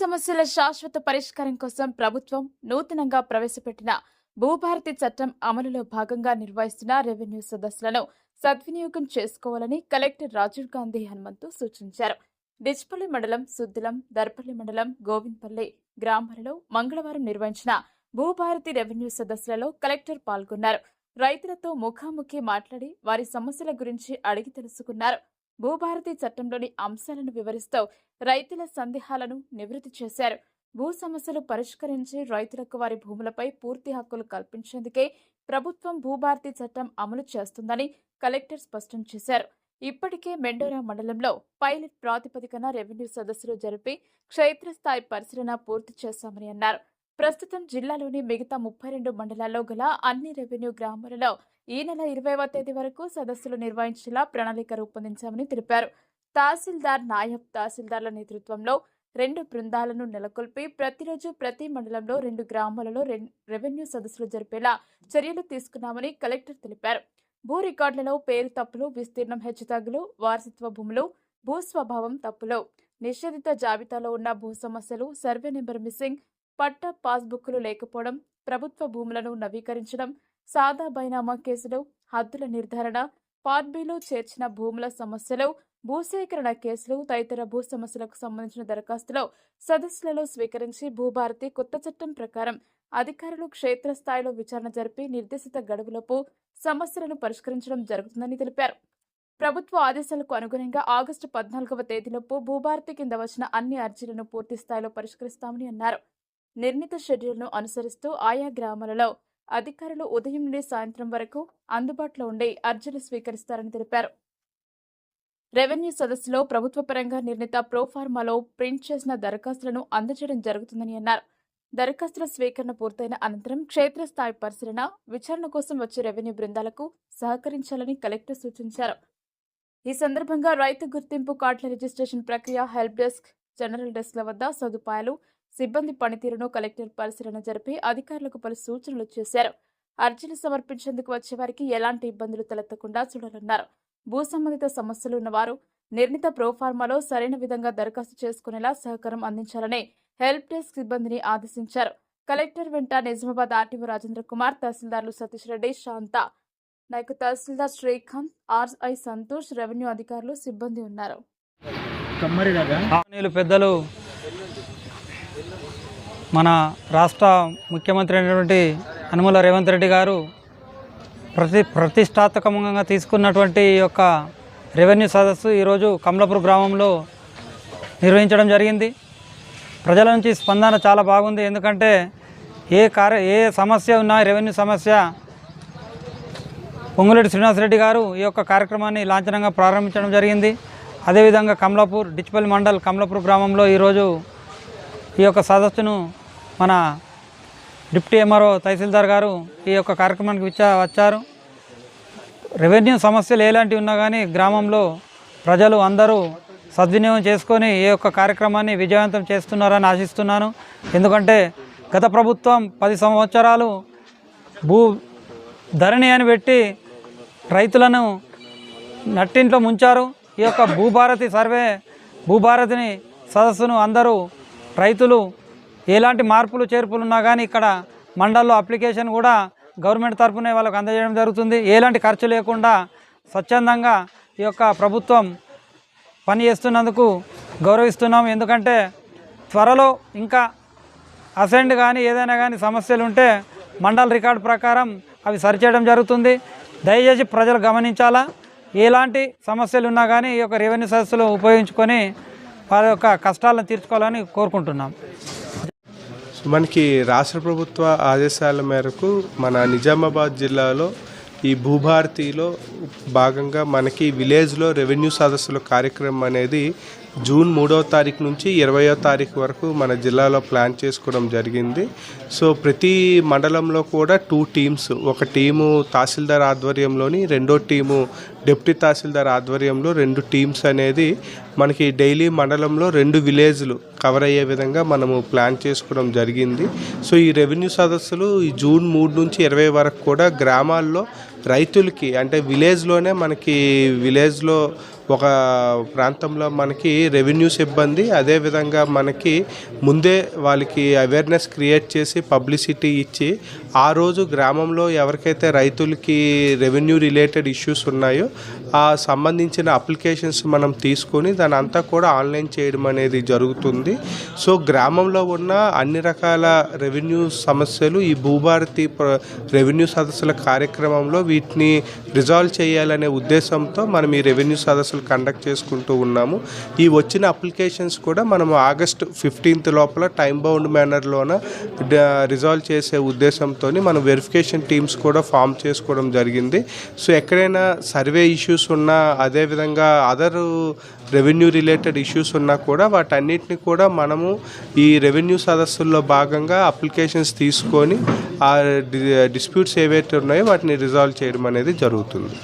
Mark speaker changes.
Speaker 1: సమస్యల శాశ్వత పరిష్కారం కోసం ప్రభుత్వం నూతనంగా ప్రవేశపెట్టిన భూభారతి చట్టం అమలులో భాగంగా నిర్వహిస్తున్న రెవెన్యూ సదస్సులను సద్వినియోగం చేసుకోవాలని కలెక్టర్ రాజీవ్ గాంధీ హనుమంతు సూచించారు. డిచ్పల్లి మండలం సుద్దిలం దర్పల్లి మండలం గోవిందపల్లి గ్రామాలలో మంగళవారం నిర్వహించిన భూభారతి రెవెన్యూ సదస్సులలో కలెక్టర్ పాల్గొన్నారు. రైతులతో ముఖాముఖి మాట్లాడి వారి సమస్యల గురించి అడిగి తెలుసుకున్నారు. భూభారతి చట్టంలోని అంశాలను వివరిస్తూ రైతుల సందేహాలను నివృత్తి చేశారు. భూ సమస్యలు పరిష్కరించి రైతులకు వారి భూములపై పూర్తి హక్కులు కల్పించేందుకే ప్రభుత్వం భూభారతి చట్టం అమలు చేస్తుందని కలెక్టర్ స్పష్టం చేశారు. ఇప్పటికే మెండోరా మండలంలో పైలట్ ప్రాతిపదికన రెవెన్యూ సదస్సులు జరిపి క్షేత్రస్థాయి పరిశీలన పూర్తి చేశామని అన్నారు. ప్రస్తుతం జిల్లాలోని మిగతా ముప్పై రెండు మండలాల్లో గల అన్ని రెవెన్యూ గ్రామాలలో ఈ నెల ఇరవైవ తేదీ వరకు సదస్సులు నిర్వహించేలా ప్రణాళిక రూపొందించామని తెలిపారు. తహసీల్దార్ నాయబ్ తహసీల్దార్ల నేతృత్వంలో రెండు బృందాలను నెలకొల్పి ప్రతిరోజు ప్రతి మండలంలో రెండు గ్రామాలలో రెవెన్యూ సదస్సులు జరిపేలా చర్యలు తీసుకున్నామని కలెక్టర్ తెలిపారు. భూ రికార్డులలో పేరు తప్పులు విస్తీర్ణం హెచ్చుతగ్గులు వారసత్వ భూములు భూ స్వభావం తప్పులు నిషేధిత జాబితాలో ఉన్న భూ సమస్యలు సర్వే నెంబర్ మిస్సింగ్ పట్ట పాస్బుక్లు లేకపోవడం ప్రభుత్వ భూములను నవీకరించడం సాదా బైనామా కేసులు హద్దుల నిర్ధారణ పార్బీలో చేర్చిన భూముల సమస్యలు భూసేకరణ కేసులు తదితర భూ సమస్యలకు సంబంధించిన దరఖాస్తులో సదస్సులలో స్వీకరించి భూభారతి కొత్త చట్టం ప్రకారం అధికారులు క్షేత్రస్థాయిలో విచారణ జరిపి నిర్దేశిత గడువులోపు సమస్యలను పరిష్కరించడం జరుగుతుందని తెలిపారు. ప్రభుత్వ ఆదేశాలకు అనుగుణంగా ఆగస్టు పద్నాలుగవ తేదీలోపు భూభారతి కింద వచ్చిన అన్ని అర్జీలను పూర్తి స్థాయిలో పరిష్కరిస్తామని అన్నారు. నిర్ణీత షెడ్యూల్ను అనుసరిస్తూ ఆయా గ్రామాలలో అధికారులు ఉదయం నుండి సాయంత్రం వరకు అందుబాటులో ఉండి అర్జీలు స్వీకరిస్తారని తెలిపారు. రెవెన్యూ సదస్సులో ప్రభుత్వ పరంగా నిర్ణీత ప్రోఫార్మాలో ప్రింట్ చేసిన దరఖాస్తులను అందజేయడం జరుగుతుందని అన్నారు. దరఖాస్తుల స్వీకరణ పూర్తయిన అనంతరం క్షేత్రస్థాయి పరిశీలన విచారణ కోసం వచ్చే రెవెన్యూ బృందాలకు సహకరించాలని కలెక్టర్ సూచించారు. ఈ సందర్భంగా రైతు గుర్తింపు కార్డుల రిజిస్ట్రేషన్ ప్రక్రియ హెల్ప్ డెస్క్ జనరల్ డెస్క్ల వద్ద సదుపాయాలు సిబ్బంది పనితీరును కలెక్టర్ పరిశీలన జరిపి అధికారులకు పలు సూచనలు చేశారు. అర్జీలు సమర్పించేందుకు వచ్చే వారికి ఎలాంటి ఇబ్బందులు తలెత్తకుండా చూడాలన్నారు. భూ సంబంధిత సమస్యలు ఉన్నవారు నిర్ణీత ప్రోఫార్మాలో సరైన విధంగా దరఖాస్తు చేసుకునేలా సహకారం అందించాలని హెల్ప్ డెస్క్ సిబ్బందిని ఆదేశించారు. కలెక్టర్ వెంట నిజామాబాద్ ఆర్టీఓ రాజేంద్ర కుమార్ తహసీల్దార్లు సతీష్ రెడ్డి శాంత నాయకు తహసీల్దార్ శ్రీకాంత్ ఆర్ఐ సంతోష్ రెవెన్యూ అధికారులు సిబ్బంది ఉన్నారు.
Speaker 2: పెద్దలు మన రాష్ట్ర ముఖ్యమంత్రి అయినటువంటి అనుమల రేవంత్ రెడ్డి గారు ప్రతి ప్రతిష్టాత్మకంగా తీసుకున్నటువంటి ఈ యొక్క రెవెన్యూ సదస్సు ఈరోజు కమలాపూర్ గ్రామంలో నిర్వహించడం జరిగింది. ప్రజల నుంచి స్పందన చాలా బాగుంది. ఎందుకంటే ఏ కార్య ఏ సమస్య ఉన్నా రెవెన్యూ సమస్య పొంగులేటి శ్రీనివాసరెడ్డి గారు ఈ యొక్క కార్యక్రమాన్ని లాంఛనంగా ప్రారంభించడం జరిగింది. అదేవిధంగా కమలాపూర్ డిచ్పల్లి మండల్ కమలాపూర్ గ్రామంలో ఈరోజు ఈ యొక్క సదస్సును మన డిప్యూటీ ఎంఆర్ఓ తహసీల్దార్ గారు ఈ యొక్క కార్యక్రమానికి వచ్చా వచ్చారు. రెవెన్యూ సమస్యలు ఎలాంటివి ఉన్నా కానీ గ్రామంలో ప్రజలు అందరూ సద్వినియోగం చేసుకొని ఈ యొక్క కార్యక్రమాన్ని విజయవంతం చేస్తున్నారని ఆశిస్తున్నాను. ఎందుకంటే గత ప్రభుత్వం పది సంవత్సరాలు భూ ధరణి అని పెట్టి రైతులను నట్టింట్లో ముంచారు. ఈ యొక్క భూభారతి సర్వే భూభారతిని సదస్సును అందరూ రైతులు ఎలాంటి మార్పులు చేర్పులు ఉన్నా కానీ ఇక్కడ మండల్లో అప్లికేషన్ కూడా గవర్నమెంట్ తరఫునే వాళ్ళకు అందజేయడం జరుగుతుంది. ఎలాంటి ఖర్చు లేకుండా స్వచ్ఛందంగా ఈ యొక్క ప్రభుత్వం పని చేస్తున్నందుకు గౌరవిస్తున్నాం. ఎందుకంటే త్వరలో ఇంకా అసెండ్ కానీ ఏదైనా కానీ సమస్యలు ఉంటే మండల రికార్డు ప్రకారం అవి సరిచేయడం జరుగుతుంది. దయచేసి ప్రజలు గమనించాలా? ఎలాంటి సమస్యలు ఉన్నా కానీ ఈ యొక్క రెవెన్యూ సదస్సులు ఉపయోగించుకొని వారి యొక్క కష్టాలను తీర్చుకోవాలని కోరుకుంటున్నాం.
Speaker 3: మనకి రాష్ట్ర ప్రభుత్వ ఆదేశాల మేరకు మన నిజామాబాద్ జిల్లాలో ఈ భూభారతిలో భాగంగా మనకి విలేజ్లో రెవెన్యూ సదస్సుల కార్యక్రమం అనేది జూన్ మూడవ తారీఖు నుంచి ఇరవయో తారీఖు వరకు మన జిల్లాలో ప్లాన్ చేసుకోవడం జరిగింది. సో ప్రతి మండలంలో కూడా టూ టీమ్స్ ఒక టీము తహసీల్దార్ ఆధ్వర్యంలోని రెండో టీము డిప్యూటీ తహసీల్దార్ ఆధ్వర్యంలో రెండు టీమ్స్ అనేది మనకి డైలీ మండలంలో రెండు విలేజ్లు కవర్ అయ్యే విధంగా మనము ప్లాన్ చేసుకోవడం జరిగింది. సో ఈ రెవెన్యూ సదస్సులు ఈ జూన్ మూడు నుంచి ఇరవై వరకు కూడా గ్రామాల్లో రైతులకి అంటే విలేజ్లోనే మనకి విలేజ్లో ఒక ప్రాంతంలో మనకి రెవెన్యూ సిబ్బంది అదేవిధంగా మనకి ముందే వాళ్ళకి అవేర్నెస్ క్రియేట్ చేసి పబ్లిసిటీ ఇచ్చి ఆ రోజు గ్రామంలో ఎవరికైతే రైతులకి రెవెన్యూ రిలేటెడ్ ఇష్యూస్ ఉన్నాయో ఆ సంబంధించిన అప్లికేషన్స్ మనం తీసుకొని దాని అంతా కూడా ఆన్లైన్ చేయడం అనేది జరుగుతుంది. సో గ్రామంలో ఉన్న అన్ని రకాల రెవెన్యూ సమస్యలు ఈ భూభారతి ప్ర- రెవెన్యూ సదస్సుల కార్యక్రమంలో వీటిని రిజాల్వ్ చేయాలనే ఉద్దేశంతో మనం ఈ రెవెన్యూ సదస్సులు కండక్ట్ చేసుకుంటూ ఉన్నాము. ఈ వచ్చిన అప్లికేషన్స్ కూడా మనం ఆగస్ట్ ఫిఫ్టీన్త్ లోపల టైం బౌండ్ మేనర్లోన రిజాల్వ్ చేసే ఉద్దేశంతో మనం వెరిఫికేషన్ టీమ్స్ కూడా ఫామ్ చేసుకోవడం జరిగింది. సో ఎక్కడైనా సర్వే ఇష్యూస్ ఉన్నా అదేవిధంగా అదర్ రెవెన్యూ రిలేటెడ్ ఇష్యూస్ ఉన్నా కూడా వాటన్నిటిని కూడా మనము ఈ రెవెన్యూ సదస్సుల్లో భాగంగా అప్లికేషన్స్ తీసుకొని ఆ డిస్ప్యూట్స్ ఏవైతే ఉన్నాయో వాటిని రిజాల్వ్ చేయడం అనేది జరుగుతుంది.